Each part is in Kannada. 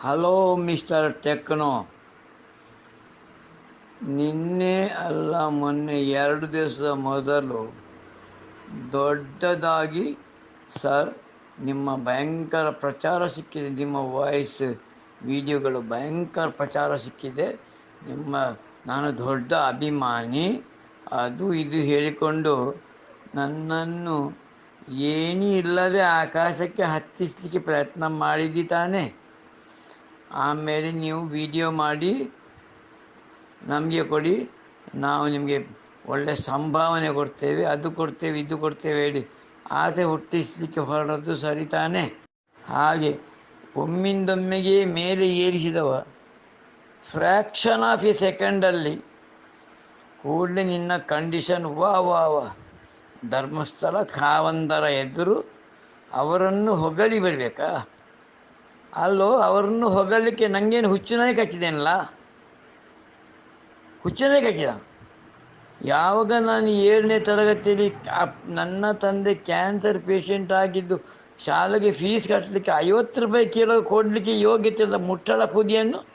Hello, mister techno. ನಿನ್ನೆ ಅಲ್ಲ, ಮೊನ್ನೆ ಎರಡು ದಿವಸದ ಮೊದಲು ದೊಡ್ಡದಾಗಿ, ಸರ್, ನಿಮ್ಮ ಭಯಂಕರ ಪ್ರಚಾರ ಸಿಕ್ಕಿದೆ. ನಿಮ್ಮ ವಾಯ್ಸ್, ವಿಡಿಯೋಗಳು ಭಯಂಕರ ಪ್ರಚಾರ ಸಿಕ್ಕಿದೆ. ನಿಮ್ಮ, ನಾನು ದೊಡ್ಡ ಅಭಿಮಾನಿ. ಅದು ಇದು ಹೇಳಿಕೊಂಡು ನನ್ನನ್ನು ಏನೂ ಇಲ್ಲದೆ ಆಕಾಶಕ್ಕೆ ಹತ್ತಿಸಲಿಕ್ಕೆ ಪ್ರಯತ್ನ ಮಾಡಿದ್ದಿ ತಾನೆ. ಆಮೇಲೆ ನೀವು ವಿಡಿಯೋ ಮಾಡಿ, ನಮಗೆ ಕೊಡಿ. ನಾವು ನಿಮಗೆ ಒಳ್ಳೆ ಸಂಭಾವನೆ ಕೊಡ್ತೇವೆ, ಅದು ಕೊಡ್ತೇವೆ, ಇದು ಕೊಡ್ತೇವೆ ಹೇಳಿ. ಆಸೆ ಹುಟ್ಟಿಸಲಿಕ್ಕೆ ಹೊರಡೋದು ಸರಿ ತಾನೆ? ಹಾಗೆ ಒಮ್ಮಿಂದೊಮ್ಮೆಗೆ ಮೇಲೆ ಏರಿಸಿದವ ಫ್ರ್ಯಾಕ್ಷನ್ ಆಫ್ ಎ ಸೆಕೆಂಡಲ್ಲಿ ಕೂಡಲೇ ನಿನ್ನ ಕಂಡೀಷನ್ ವಾ ವಾ ವಾ. ಧರ್ಮಸ್ಥಳ, ಕಾವಂದರ ಎದುರು ಅವರನ್ನು ಹೊಗಳಿ ಬರಬೇಕಾ? ಅಲ್ಲೋ, ಅವರನ್ನು ಹೊಗಳಲಿಕ್ಕೆ ನನಗೇನು ಹುಚ್ಚುನಾಯಿ ಕಚ್ಚಿದೇನಲ್ಲ? ಹುಚ್ಚನೇ ಕಚ್ಚಿದ? ಯಾವಾಗ ನಾನು ಏಳನೇ ತರಗತಿಯಲ್ಲಿ ನನ್ನ ತಂದೆ ಕ್ಯಾನ್ಸರ್ ಪೇಷಂಟ್ ಆಗಿದ್ದು ಶಾಲೆಗೆ ಫೀಸ್ ಕಟ್ಟಲಿಕ್ಕೆ ಐವತ್ತು ರೂಪಾಯಿ ಕಿಲೋ ಕೊಡಲಿಕ್ಕೆ ಯೋಗ್ಯತೆ ಇಲ್ಲ ಮುಟ್ಟಳ ಕುದಿಯನ್ನು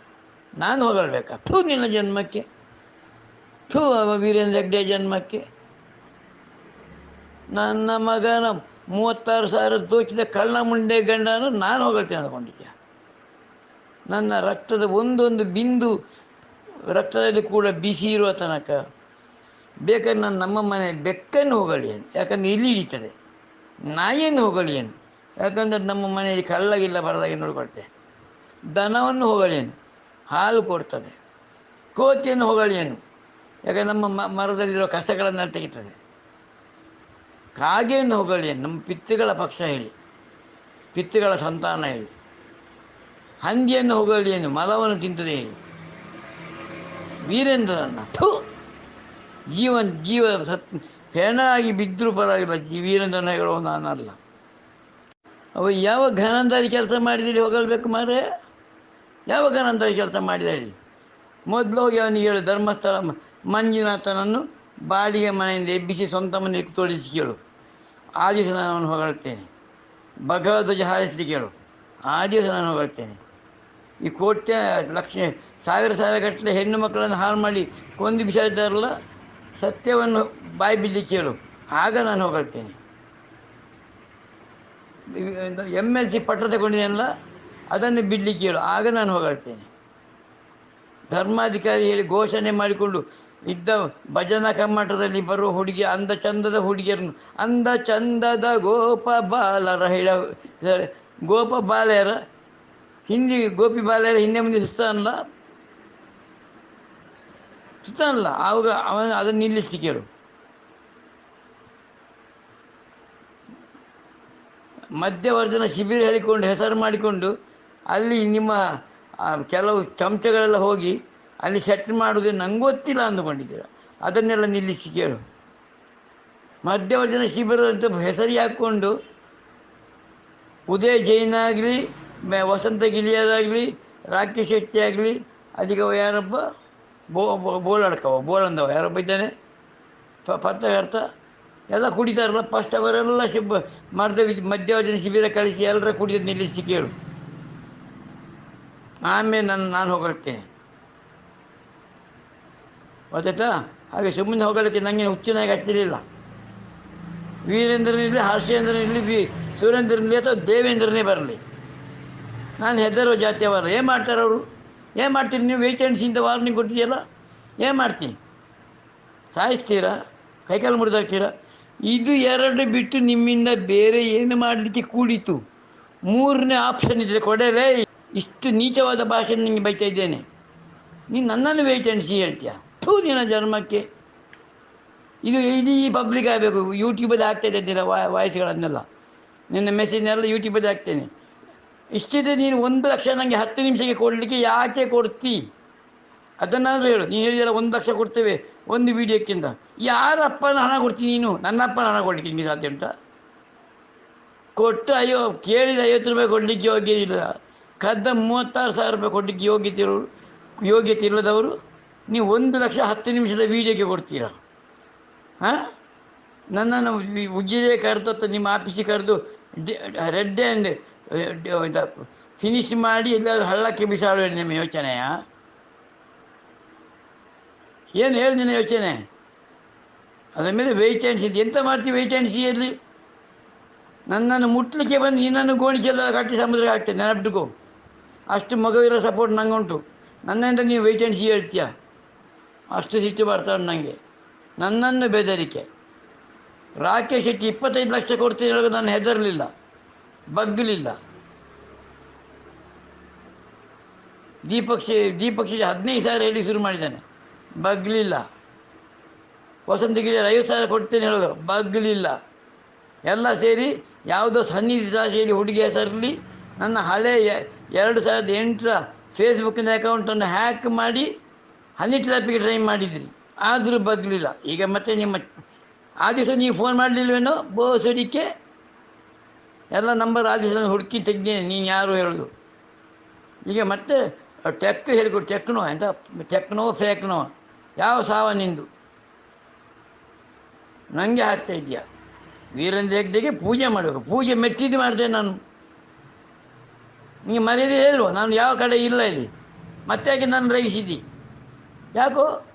ನಾನು ಹೊಗಳಬೇಕಾ? ಥೂ, ನಿನ್ನ ಜನ್ಮಕ್ಕೆ. ಥೂ ವೀರೇಂದ್ರ ಹೆಗ್ಡೆ ಜನ್ಮಕ್ಕೆ. ನನ್ನ ಮಗನ ಮೂವತ್ತಾರು ಸಾವಿರ ದೋಚಿದ ಕಳ್ಳ ಮುಂಡೆ ಗಂಡನು ನಾನು ಹೊಗಳ್ತೇನೆ ಅಂದ್ಕೊಂಡಿದ್ದೆ ನನ್ನ ರಕ್ತದ ಒಂದೊಂದು ಬಿಂದು ರಕ್ತದಲ್ಲಿ ಕೂಡ ಬಿಸಿ ಇರುವ ತನಕ ಬೇಕಾದ್ರೆ ನಾನು ನಮ್ಮ ಮನೆ ಬೆಕ್ಕನ್ನು ಹೊಗಳಿಯೇನು ಯಾಕಂದ್ರೆ ಇಲ್ಲಿ ಹಿಡಿತದೆ ನಾಯಿಯನ್ನು ಹೊಗಳಿಯೇನು ಯಾಕಂದ್ರೆ ನಮ್ಮ ಮನೆಯಲ್ಲಿ ಕಳ್ಳಗಿಲ್ಲ ಬರದಾಗೆ ನೋಡ್ಕೊಳ್ತೆ. ದನವನ್ನು ಹೊಗಳಿಯೇನು ಹಾಲು ಕೊಡ್ತದೆ. ಕೋತಿಯನ್ನು ಹೊಗಳಿಯೇನು ಯಾಕಂದ್ರೆ ನಮ್ಮ ಮರದಲ್ಲಿರೋ ಕಸಗಳನ್ನು ತೆಗಿತದೆ. ಕಾಗೆಯನ್ನು ಹೊಗಳಿಯೇನು ನಮ್ಮ ಪಿತೃಗಳ ಪಕ್ಷ ಹೇಳಿ. ಪಿತೃಗಳ ಸಂತಾನ ಹೇಳಿ. ಹಂದಿಯನ್ನು ಹೊಗಳಿಯೇನು ಮಲವನ್ನು ತಿಂತದೆ. ವೀರೇಂದ್ರನ ಥೂ! ಜೀವನ್, ಜೀವ ಸತ್ ಫೇನಾಗಿ ಬಿದ್ದರೂ ಪರವಾಗಿಲ್ಲ ವೀರೇಂದ್ರನ ಹೇಳೋ ನಾನಲ್ಲ. ಅವ ಯಾವ ಘನಂದಾರಿ ಕೆಲಸ ಮಾಡಿದಿರಿ ಹೋಗಲ್ಬೇಕು ಮಾರೆ ಯಾವ ಘನಂದಾರಿ ಕೆಲಸ ಮಾಡಿದ ಹೇಳಿ ಮೊದಲು ಹೋಗಿ ಅವನಿಗೆ ಹೇಳು, ಧರ್ಮಸ್ಥಳ, ಮಂಜುನಾಥನನ್ನು ಬಾಡಿಗೆ ಮನೆಯಿಂದ ಎಬ್ಬಿಸಿ ಸ್ವಂತ ಮನೆಗೆ ತೋರಿಸಿ ಕೇಳು. ಆ ದಿವಸ ನಾನು ಅವನು ಹೊಗಳ್ತೇನೆ. ಭಗವಧ್ವಜ ಹಾರಿಸಲಿ ಕೇಳು ಆ ದಿವಸ ನಾನು ಹೊಗಳ್ತೇನೆ. ಈ ಕೋಟ್ಯ ಲಕ್ಷ, ಸಾವಿರ ಸಾವಿರ ಗಟ್ಟಲೆ ಹೆಣ್ಣು ಮಕ್ಕಳನ್ನು ಹಾಳು ಮಾಡಿ ಕೊಂದು ಬಿಸಾಡಿದಾರಲ್ಲ ಸತ್ಯವನ್ನು ಬಾಯಿ ಬಿಲ್ಲಿ ಕೇಳು. ಆಗ ನಾನು ಹೊಗಳ್ತೇನೆ. ಎಂ ಎಲ್ ಸಿ ಪಟ್ಟ ತಗೊಂಡಿದೆಯಲ್ಲ ಅದನ್ನು ಬಿಡ್ಲಿಕ್ಕೆ ಹೇಳು ಆಗ ನಾನು ಹೊಗಳ್ತೇನೆ. ಧರ್ಮಾಧಿಕಾರಿ ಹೇಳಿ ಘೋಷಣೆ ಮಾಡಿಕೊಂಡು ಇದ್ದ ಭಜನಾ ಕಮ್ಮಟದಲ್ಲಿ ಬರುವ ಹುಡುಗಿ, ಅಂದ ಚಂದದ ಹುಡುಗಿಯರನ್ನು, ಅಂದ ಚಂದದ ಗೋಪ ಬಾಲರ ಹೇಳ ಗೋಪ ಬಾಲೆಯರ ಹಿಂದಿ ಗೋಪಿ ಬಾಲ್ಯರ ಹಿಂದೆ ಮುಂದೆ ಸುತ್ತಾನಲ್ಲ? ಸುತ್ತಾನಲ್ಲ. ಆವಾಗ ಅವನು ಅದನ್ನು ನಿಲ್ಲಿಸಿ ಕೇಳು. ಮಧ್ಯವರ್ಜನ ಶಿಬಿರ ಹೇಳಿಕೊಂಡು ಹೆಸರು ಮಾಡಿಕೊಂಡು ಅಲ್ಲಿ ನಿಮ್ಮ ಕೆಲವು ಚಮಚಗಳೆಲ್ಲ ಹೋಗಿ ಅಲ್ಲಿ ಸೆಟ್ಲ್ ಮಾಡೋದು ನಂಗೆ ಗೊತ್ತಿಲ್ಲ ಅಂದುಕೊಂಡಿದ್ದೀರ? ಅದನ್ನೆಲ್ಲ ನಿಲ್ಲಿಸಿ ಕೇಳು. ಮಧ್ಯವರ್ಜನ ಶಿಬಿರದಂತ ಅಂತ ಹೆಸರು ಹಾಕ್ಕೊಂಡು ಉದಯ ಜೈನ್ ಆಗಲಿ ವಸಂತ ಗಿಳಿಯರಾಗಲಿ ರಾಕಿ ಶೆಟ್ಟಿ ಆಗಲಿ ಅವ ಯಾರಪ್ಪ ಬೋ ಬೋ- ಬೋಲಂದವ ಯಾರೊಬ್ಬ ಇದ್ದಾನೆ? ಪತ್ರಕರ್ತ ಎಲ್ಲ ಕುಡಿತಾರಲ್ಲ, ಫಸ್ಟ್ ಅವರೆಲ್ಲ ಶಿಬ ಮರ್ದ ಮಧ್ಯವರ್ಜನ ಶಿಬಿರ ಕಳಿಸಿ ಎಲ್ಲರ ಕುಡಿಯೋದು ನಿಲ್ಲಿಸಿ ಕೇಳು. ಆಮೇಲೆ ನಾನು ನಾನು ಹೋಗಕ್ಕೆ ಗೊತ್ತಾಯ್ತಾ? ಹಾಗೆ ಸುಮ್ಮನೆ ಹೋಗಲಿಕ್ಕೆ ನನಗೆ ಹುಚ್ಚಿನಾಗಿ ಹತ್ತಿರಲಿಲ್ಲ ವೀರೇಂದ್ರನಿರಲಿ, ಹರ್ಷೇಂದ್ರನಿರಲಿ ಬಿ ಸುರೇಂದ್ರನಿರಲಿ ಅಥವಾ ದೇವೇಂದ್ರನೇ ಬರಲಿ. ನಾನು ಹೆದರೋ ಜಾತಿಯವರು ಏನು ಮಾಡ್ತಾರೆ ಅವರು? ಏನು ಮಾಡ್ತೀನಿ ನೀವು ವೇಕೆನ್ಸಿಯಿಂದ ವಾರ್ನಿಂಗ್ ಕೊಟ್ಟಿದೆಯಲ್ಲ ಏನು ಮಾಡ್ತೀನಿ? ಸಾಯಿಸ್ತೀರಾ? ಕೈಕಾಲು ಮುರಿದಾಕ್ತೀರಾ? ಇದು ಎರಡು ಬಿಟ್ಟು ನಿಮ್ಮಿಂದ ಬೇರೆ ಏನು ಮಾಡಲಿಕ್ಕೆ ಕೂಡಿತು? ಮೂರನೇ ಆಪ್ಷನ್ ಇದ್ದರೆ ಕೊಡಲೇ ಇಷ್ಟು ನೀಚವಾದ ಭಾಷೆ ನಿಮಗೆ ಬೈತಾ ಇದ್ದೇನೆ. ನೀನು ನನ್ನನ್ನು ವೇಕೆನ್ಸಿ ಹೇಳ್ತೀಯ ಥೂ, ನಿನ್ನ ಜನ್ಮಕ್ಕೆ. ಇದು ಇಡೀ ಪಬ್ಲಿಕ್ ಆಗಬೇಕು. ಯೂಟ್ಯೂಬಲ್ಲಿ ಆಗ್ತಾ ಇದ್ದೀರ ವಾಯ್ಸ್ಗಳನ್ನೆಲ್ಲ. ನಿನ್ನ ಮೆಸೇಜ್ನೆಲ್ಲ ಯೂಟ್ಯೂಬಲ್ಲಿ ಹಾಕ್ತೇನೆ. ಇಷ್ಟಿದೆ ನೀನು ಒಂದು ಲಕ್ಷ ನನಗೆ ಹತ್ತು ನಿಮಿಷಕ್ಕೆ ಕೊಡಲಿಕ್ಕೆ ಯಾಕೆ ಕೊಡ್ತಿ? ಅದನ್ನಾದರೂ ಹೇಳು. ನೀನು ಹೇಳಿದೆಲ್ಲ ಒಂದು ಲಕ್ಷ ಕೊಡ್ತೇವೆ, ಒಂದು ವೀಡಿಯೋಕ್ಕಿಂತ. ಯಾರ ಅಪ್ಪನ ಹಣ ಕೊಡ್ತೀನಿ ನೀನು? ನನ್ನ ಅಪ್ಪನ ಹಣ ಕೊಡಲಿಕ್ಕೆ ನಿಮಗೆ ಸಾಧ್ಯ ಉಂಟಾ? ಕೊಟ್ಟು ಅಯ್ಯೋ, ಕೇಳಿದ ಐವತ್ತು ರೂಪಾಯಿ ಕೊಡಲಿಕ್ಕೆ ಯೋಗ್ಯ ಇಲ್ಲ. ಕದ್ದ ಮೂವತ್ತಾರು ಸಾವಿರ ರೂಪಾಯಿ ಕೊಡಲಿಕ್ಕೆ ಯೋಗ್ಯತೆ ಇರೋರು ಯೋಗ್ಯತೆ ಇಲ್ಲದವರು ನೀವು ಒಂದು ಲಕ್ಷ ಹತ್ತು ನಿಮಿಷದ ವೀಡಿಯೋಕ್ಕೆ ಕೊಡ್ತೀರಾ? ಹಾಂ? ನನ್ನನ್ನು ಉಜ್ಜಿದೆ ಕರೆದು ಅಥವಾ ನಿಮ್ಮ ಆಫೀಸಿಗೆ ಕರೆದು ರೆಡ್ ಆ್ಯಂಡ್ ಫಿನಿಶ್ ಮಾಡಿ ಎಲ್ಲಾದರೂ ಹಳ್ಳಕ್ಕೆ ಬಿಸಾಡುವ ನಿಮ್ಮ ಯೋಚನೆಯ? ಏನು ಹೇಳಿ ನಿನ್ನ ಯೋಚನೆ? ಅದರ ಮೇಲೆ ವೆಯ್ಟ್ ಇದೆ ಎಂತ ಮಾಡ್ತೀವಿ ಆ್ಯಂಡ್ ಸಿಯಲ್ಲಿ ನನ್ನನ್ನು ಮುಟ್ಲಿಕ್ಕೆ ಬಂದು ನಿನ್ನನ್ನು ಗೋಣಿಕೆಲ್ಲ ಕಟ್ಟಿ ಸಮುದ್ರ ಹಾಕ್ತೇನೆ, ನೆನಪಿಟ್ಕೋ. ಅಷ್ಟು ಮಗುವಿರೋ ಸಪೋರ್ಟ್ ನಂಗೆ ಉಂಟು ನನ್ನಿಂದ ನೀವು ವೆಯ್ಟ್ ಆ್ಯಂಡ್ ಸಿ ಹೇಳ್ತೀಯ? ಅಷ್ಟು ಸಿಟ್ಟು ಬರ್ತಾ ಉಂಟು ನನಗೆ ನನ್ನನ್ನು ಬೆದರಿಕೆ. ರಾಕೇಶ್ ಶೆಟ್ಟಿ ಇಪ್ಪತ್ತೈದು ಲಕ್ಷ ಕೊಡ್ತೀನಿ ನಾನು ಹೆದರಲಿಲ್ಲ. ಬಗ್ಗಲಿಲ್ಲ. ದೀಪಕ್ಷಿ ದೀಪಕ್ಷಿ ಹದಿನೈದು ಸಾವಿರ ಹೇಳಿ ಶುರು ಮಾಡಿದ್ದಾನೆ. ಬಗ್ಲಿಲ್ಲ ವಸಂತ ಗಿರಿಯರ್ ಐವತ್ತು ಸಾವಿರ ಕೊಡ್ತೇನೆ ಹೇಳೋದು ಬಗ್ಲಿಲ್ಲ ಎಲ್ಲ ಸೇರಿ ಯಾವುದೋ ಸನ್ನಿಧಿ ರಾಶಿಯಲ್ಲಿ ಹುಡುಗಿ ಹೆಸರಲ್ಲಿ ನನ್ನ ಹಳೆ ಎ- ಎರಡು ಸಾವಿರದ ಎಂಟರ ಫೇಸ್ಬುಕ್ಕಿನ ಅಕೌಂಟನ್ನು ಹ್ಯಾಕ್ ಮಾಡಿ ಹನಿ ಟ್ರಾಪಿಗೆ ಟ್ರೈ ಮಾಡಿದ್ರಿ. ಆದರೂ ಬಗ್ಲಿಲ್ಲ ಈಗ ಮತ್ತೆ ನಿಮ್ಮ, ಆ ದಿವಸ ನೀವು ಫೋನ್ ಮಾಡಲಿಲ್ವೇನೋ? ಬೋಸಡಿಕೆ ಎಲ್ಲ ನಂಬರ್ ರಾಜ್ಯದಲ್ಲಿ ಹುಡುಕಿ ತೆಗ್ದೇನೆ ನೀನು ಯಾರು ಹೇಳೋದು? ಈಗ ಮತ್ತೆ ಟೆಕ್ ಹೇಳಿಕೊಡು, ಟೆಕ್ನೋ, ಎಂತ ಟೆಕ್ನೋ, ಫೇಕ್ನೋ, ಯಾವ ಸಾವ ನಿಂದು? ನನಗೆ ಹಾಕ್ತಾ ಇದೆಯಾ ವೀರೇಂದ್ರ ಹೆಗ್ಡೆಗೆ ಪೂಜೆ ಮಾಡಬೇಕು ಪೂಜೆ ಮೆಚ್ಚಿದ್ದು ಮಾಡಿದೆ ನಾನು. ನಿಮಗೆ ಮರ್ಯಾದೆ ಹೇಳುವ ನಾನು ಯಾವ ಕಡೆ ಇಲ್ಲ ಇಲ್ಲಿ. ಮತ್ತೆ ಯಾಕೆ ನಾನು ರಹಿಸಿದ್ದಿ ಯಾಕೋ?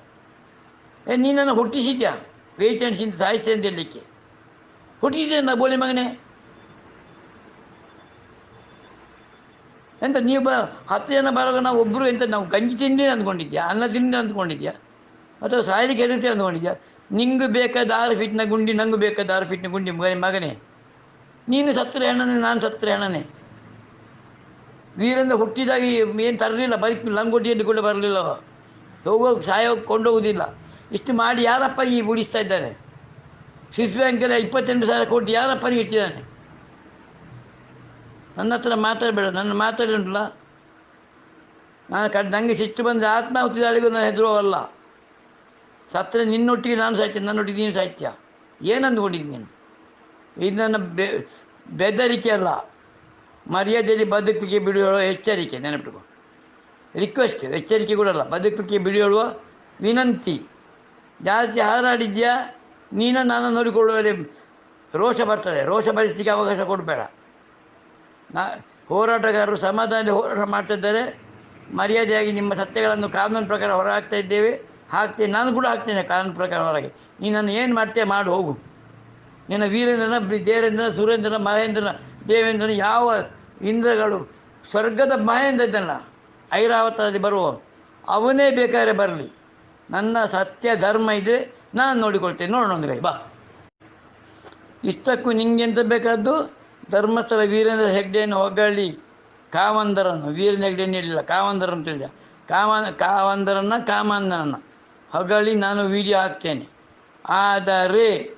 ಏ, ನೀನನ್ನು ಹುಟ್ಟಿಸಿದ್ಯಾ? ವೇಚನ್ಸಿಂದ ಸಾಯಿಸ್ತೇನೆ ಹೇಳಲಿಕ್ಕೆ. ಹುಟ್ಟಿಸಿದ್ದೆ ನಾ ಬೋಳಿ ಮಗನೇ? ಎಂತ ನೀವು ಬ ಹತ್ತು ಜನ ಬರುವಾಗ ನಾವು ಒಬ್ಬರು ಎಂತ ನಾವು ಗಂಜಿ ತಿಂಡಿ ಅಂದ್ಕೊಂಡಿದ್ಯಾ? ಅನ್ನ ತಿಂಡಿ ಅಂದ್ಕೊಂಡಿದ್ಯಾ? ಅಥವಾ ಸಾಯಲಿಕ್ಕೆ ಎದುರ್ತಿ ಅಂದ್ಕೊಂಡಿದ್ಯಾ? ನಿಂಗೆ ಬೇಕಾದ ಆರು ಫೀಟ್ನ ಗುಂಡಿ, ನಂಗೆ ಬೇಕಾದ ಆರು ಫೀಟ್ನ ಗುಂಡಿ ಮಗನೇ ಮಗನೇ. ನೀನು ಸತ್ತರೆ ಹೆಣ್ಣನೇ ನಾನು ಸತ್ತರೆ ಹೆಣ್ಣನೇ ನೀರಿಂದ ಹುಟ್ಟಿದಾಗ ಏನು ತರಲಿಲ್ಲ, ಬರೀ ಲಂಗೋಟಿಯಲ್ಲಿ ಕೂಡ ಬರಲಿಲ್ಲ ಹೋಗೋ ಸಾಯೋ ಕೊಂಡೋಗುವುದಿಲ್ಲ ಇಷ್ಟು ಮಾಡಿ ಯಾರಪ್ಪ ಈ ಉಳಿಸ್ತಾ ಇದ್ದಾನೆ ಸ್ವಿಸ್ ಬ್ಯಾಂಕಲ್ಲಿ ಇಪ್ಪತ್ತೆಂಟು ಸಾವಿರ ಕೋಟಿ ಯಾರಪ್ಪನಿಗೆ ಇಟ್ಟಿದ್ದಾನೆ? ನನ್ನ ಹತ್ರ ಮಾತಾಡಬೇಡ, ನನ್ನ ಮಾತಾಡಿ ಉಂಟಲ್ಲ? ನಾನು ಕಡ್ ನನಗೆ ಸಿಟ್ಟು ಬಂದರೆ ಆತ್ಮಾಹುತಿ ದಾಳಿಗೂ ನಾನು ಹೆದರುವಲ್ಲ ಸತ್ತರೆ ನಿನ್ನೊಟ್ಟಿಗೆ ನಾನು ಸಾಹಿತ್ಯ ನನ್ನೊಟ್ಟಿಗೆ ನೀನು ಸಾಹಿತ್ಯ ಏನಂದ್ಕೊಂಡಿದ್ದೀನಿ ನೀನು? ಇದು ನನ್ನ ಬೆ, ಬೆದರಿಕೆ ಅಲ್ಲ. ಮರ್ಯಾದೆಯಲ್ಲಿ ಬದುಕಲಿಕ್ಕೆ ಬಿಡುವ ಎಚ್ಚರಿಕೆ, ನೆನಪಿಟ್ಕೊ. ರಿಕ್ವೆಸ್ಟ್ ಎಚ್ಚರಿಕೆ ಕೂಡ ಅಲ್ಲ. ಬದುಕಲಿಕ್ಕೆ ಬಿಡುವ ವಿನಂತಿ. ಜಾಸ್ತಿ ಹಾರಾಡಿದ್ಯಾ? ನೀನು, ನಾನು ನೋಡಿಕೊಳ್ಳುವಲ್ಲಿ ರೋಷ ಬರ್ತದೆ. ರೋಷ ಭರಿಸಲಿಕ್ಕೆ ಅವಕಾಶ ಕೊಡಬೇಡ. ನಾ ಹೋರಾಟಗಾರರು ಸಮಾಧಾನದಲ್ಲಿ ಹೋರಾಟ ಮಾಡ್ತಿದ್ದಾರೆ. ಮರ್ಯಾದೆಯಾಗಿ ನಿಮ್ಮ ಸತ್ಯಗಳನ್ನು ಕಾನೂನು ಪ್ರಕಾರ ಹೊರ ಹಾಕ್ತಾ ಇದ್ದೇವೆ. ಹಾಕ್ತೀನಿ ನಾನು ಕೂಡ ಹಾಕ್ತೇನೆ ಕಾನೂನು ಪ್ರಕಾರ ಹೊರಗೆ. ನೀನನ್ನು ಏನು ಮಾಡ್ತೀಯ ಮಾಡು, ಹೋಗು. ನಿನ್ನ ವೀರೇಂದ್ರನ ದೇವೇಂದ್ರನ ಸುರೇಂದ್ರನ, ಮಹೇಂದ್ರನ, ದೇವೇಂದ್ರನ, ಯಾವ ಇಂದ್ರಗಳು ಸ್ವರ್ಗದ ಮಹೇಂದ್ರ ಇದ್ದಲ್ಲ ಐರಾವತದಲ್ಲಿ ಬರುವ ಅವನೇ ಬೇಕಾದ್ರೆ ಬರಲಿ. ನನ್ನ ಸತ್ಯ ಧರ್ಮ ಇದ್ದರೆ ನಾನು ನೋಡಿಕೊಳ್ತೇನೆ. ನೋಡೋಣ ಒಂದು ಕೈ ಬಾ. ಇಷ್ಟಕ್ಕೂ ನಿಂಗೆಂತ ಬೇಕಾದ್ದು? ಧರ್ಮಸ್ಥಳ ವೀರೇಂದ್ರ ಹೆಗ್ಡೆಯನ್ನು ಹೊಗಳಿ ಕಾವಂದರನ್ನು ವೀರೇಂದ್ರ ಹೆಗ್ಡೆಯನ್ನು ಹೇಳಿಲ್ಲ ಅಂತ ಹೇಳಿದ ಕಾಮ ಕಾವಂದರನ್ನ ಕಾಮಂದರನ್ನ ಹೊಗಳಿ, ನಾನು ವಿಡಿಯೋ ಹಾಕ್ತೇನೆ. ಆದರೆ,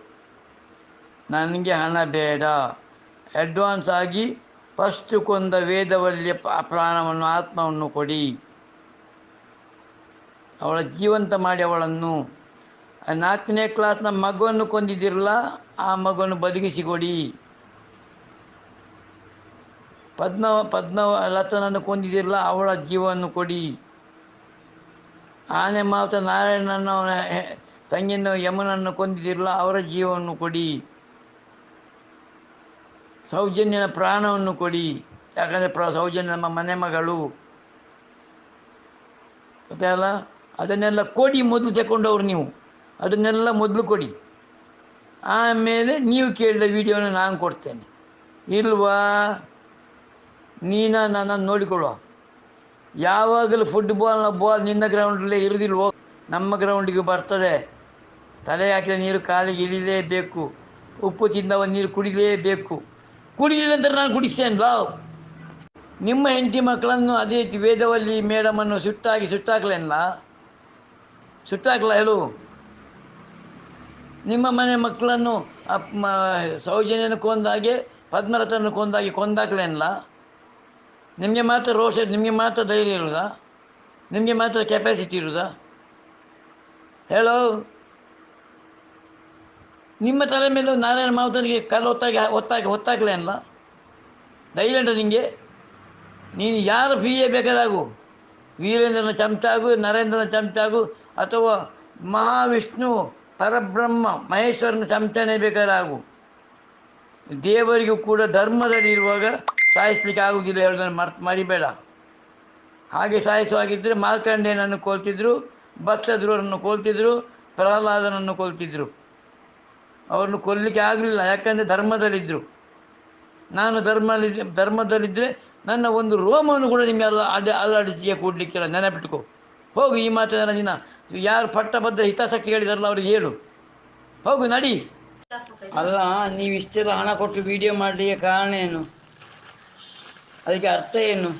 ನನಗೆ ಹಣ ಬೇಡ. ಅಡ್ವಾನ್ಸ್ ಆಗಿ ಫಸ್ಟ್ ಕೊಂದ ವೇದವಲ್ಲಿಯ ಪ್ರಾಣವನ್ನು, ಆತ್ಮವನ್ನು ಕೊಡಿ. ಅವಳ ಜೀವಂತ ಮಾಡಿ ಅವಳನ್ನು. ನಾಲ್ಕನೇ ಕ್ಲಾಸ್ನ ಮಗುವನ್ನು ಕೊಂದಿದ್ದಿರಲ್ಲ, ಆ ಮಗುವನ್ನು ಬದುಕಿಸಿ ಕೊಡಿ. ಪದ್ಮ ಪದ್ಮ ಲತನನ್ನು ಕೊಂದಿದ್ದಿರಲ್ಲ ಅವಳ ಜೀವವನ್ನು ಕೊಡಿ. ಆನೆ ಮಾವತ ನಾರಾಯಣನ ತಂಗಿನ ಯಮನನ್ನು ಕೊಂದಿದ್ದಿರಲ್ಲ, ಅವರ ಜೀವವನ್ನು ಕೊಡಿ. ಸೌಜನ್ಯನ ಪ್ರಾಣವನ್ನು ಕೊಡಿ. ಯಾಕಂದರೆ ಪ್ರ, ಸೌಜನ್ಯ ನಮ್ಮ ಮನೆ ಮಗಳು. ಗೊತ್ತಲ್ಲ ಅದನ್ನೆಲ್ಲ ಕೊಡಿ, ಮೊದಲು ತಗೊಂಡವ್ರು ನೀವು. ಅದನ್ನೆಲ್ಲ ಮೊದಲು ಕೊಡಿ. ಆಮೇಲೆ ನೀವು ಕೇಳಿದ ವಿಡಿಯೋನ ನಾನು ಕೊಡ್ತೇನೆ. ಇಲ್ವಾ? ನೀನ ನನ್ನನ್ನು ನೋಡಿಕೊಳ್ಳುವ. ಯಾವಾಗಲೂ ಫುಟ್ಬಾಲ್ನ ಬಾಲ್ ನಿನ್ನ ಗ್ರೌಂಡಲ್ಲೇ ಇರುವುದಿಲ್ವೋ ನಮ್ಮ ಗ್ರೌಂಡಿಗೆ ಬರ್ತದೆ. ತಲೆ ಹಾಕಿದ ನೀರು ಕಾಲಿಗೆ ಇಳಿಲೇಬೇಕು. ಉಪ್ಪು ತಿಂದವ ನೀರು ಕುಡಿಲೇಬೇಕು. ಕುಡಿಲಿಲ್ಲ ಅಂದ್ರೆ ನಾನು ಕುಡಿಸ್ತೇನೆ ಕುಡಿಸ್ತೇನಲ್ಲ ನಿಮ್ಮ ಹೆಂಡತಿ ಮಕ್ಕಳನ್ನು ಅದೇ ರೀತಿ ವೇದವಲ್ಲಿ ಮೇಡಮನ್ನು ಸುಟ್ಟಾಗಿ ಸುಟ್ಟಾಕ್ಲೇನಲ್ಲ? ಸುಟ್ಟಾಕ್ಲ ಹೇಳು? ನಿಮ್ಮ ಮನೆ ಮಕ್ಕಳನ್ನು ಸೌಜನ್ಯನ ಕೊಂದಾಗೆ ಪದ್ಮರಥನ ಕೊಂದಾಗಿ ಕೊಂದಾಕ್ಲೇನಲ್ಲ? ನಿಮಗೆ ಮಾತ್ರ ರೋಷ, ನಿಮಗೆ ಮಾತ್ರ ಧೈರ್ಯ ಇರುವುದಾ ನಿಮಗೆ ಮಾತ್ರ ಕೆಪಾಸಿಟಿ ಇರುವುದಾ ಹೇಳೋ ನಿಮ್ಮ ತಲೆ ಮೇಲೆ ನಾರಾಯಣ ಮಾವತನಿಗೆ ಕಲ್ಲು ಹೊತ್ತಾಗಿ ಹೊತ್ತಾಗಿ ಅಲ್ಲ? ಧೈರ್ಯ ಉಂಟು ನಿಮಗೆ ನೀನು ಯಾರು ಬಿ ಎ ಬೇಕಾದಾಗು, ವೀರೇಂದ್ರನ ಚಮಚಾಗು, ನರೇಂದ್ರನ ಚಮಚಾಗು, ಅಥವಾ ಮಹಾವಿಷ್ಣು, ಪರಬ್ರಹ್ಮ, ಮಹೇಶ್ವರನ ಚಮಚನೇ ಬೇಕಾದಾಗು, ದೇವರಿಗೂ ಕೂಡ ಧರ್ಮದಲ್ಲಿ ಇರುವಾಗ ಸಾಯಿಸ್ಲಿಕ್ಕೆ ಆಗುವುದಿಲ್ಲ ಹೇಳೋದನ್ನು ಮರ್ತ್ ಮರಿಬೇಡ. ಹಾಗೆ ಸಾಯಿಸುವಾಗಿದ್ದರೆ ಮಾರ್ಕಂಡೇಯನನ್ನು ಕೊಲ್ತಿದ್ರು ಭಕ್ಷಧ್ರುವರನ್ನು ಕೊಲ್ತಿದ್ರು ಪ್ರಹ್ಲಾದನನ್ನು ಕೊಲ್ತಿದ್ರು. ಅವರನ್ನು ಕೊಲ್ಲಲಿಕ್ಕೆ ಆಗಲಿಲ್ಲ ಯಾಕಂದರೆ ಧರ್ಮದಲ್ಲಿದ್ದರು ನಾನು ಧರ್ಮದಲ್ಲಿ ಧರ್ಮದಲ್ಲಿದ್ದರೆ ನನ್ನ ಒಂದು ರೋಮವನ್ನು ಕೂಡ ನಿಮಗೆ ಅಲ್ಲ ಅಡ್ಡ ಅಲ್ಲಾಡಿಸಿಗೆ ಕೂಡಲಿಕ್ಕಿಲ್ಲ ನೆನಪಿಟ್ಕೋ. ಹೋಗು ಈ ಮಾತನ್ನ ದಿನ. ಯಾರು ಪಟ್ಟಭದ್ರ ಹಿತಾಸಕ್ತಿ ಹೇಳಿದಾರಲ್ಲ ಅವ್ರಿಗೆ ಹೇಳು. ಹೋಗು ನಡಿ. ಅಲ್ಲ ನೀವು ಇಷ್ಟೆಲ್ಲ ಹಣ ಕೊಟ್ಟು ವಿಡಿಯೋ ಮಾಡಲಿಕ್ಕೆ ಕಾರಣ ಏನು? ಅದಕ್ಕೆ ಅರ್ಥ ಏನು?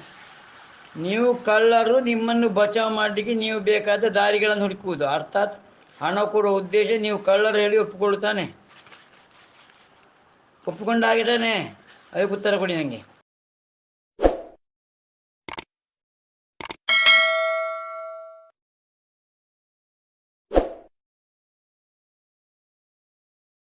ನೀವು ಕಳ್ಳರು, ನಿಮ್ಮನ್ನು ಬಚಾವ್ ಮಾಡಲಿಕ್ಕೆ ನೀವು ಬೇಕಾದ ದಾರಿಗಳನ್ನು ಹುಡುಕುವುದು. ಅರ್ಥಾತ್ ಹಣ ಕೊಡುವ ಉದ್ದೇಶ ನೀವು ಕಳ್ಳರು ಹೇಳಿ ಒಪ್ಪಿಕೊಳ್ತಾನೆ ಒಪ್ಪಿಕೊಂಡಾಗಿದ್ದಾನೆ. ಅದಕ್ಕೆ ಉತ್ತರ ಕೊಡಿ ನನಗೆ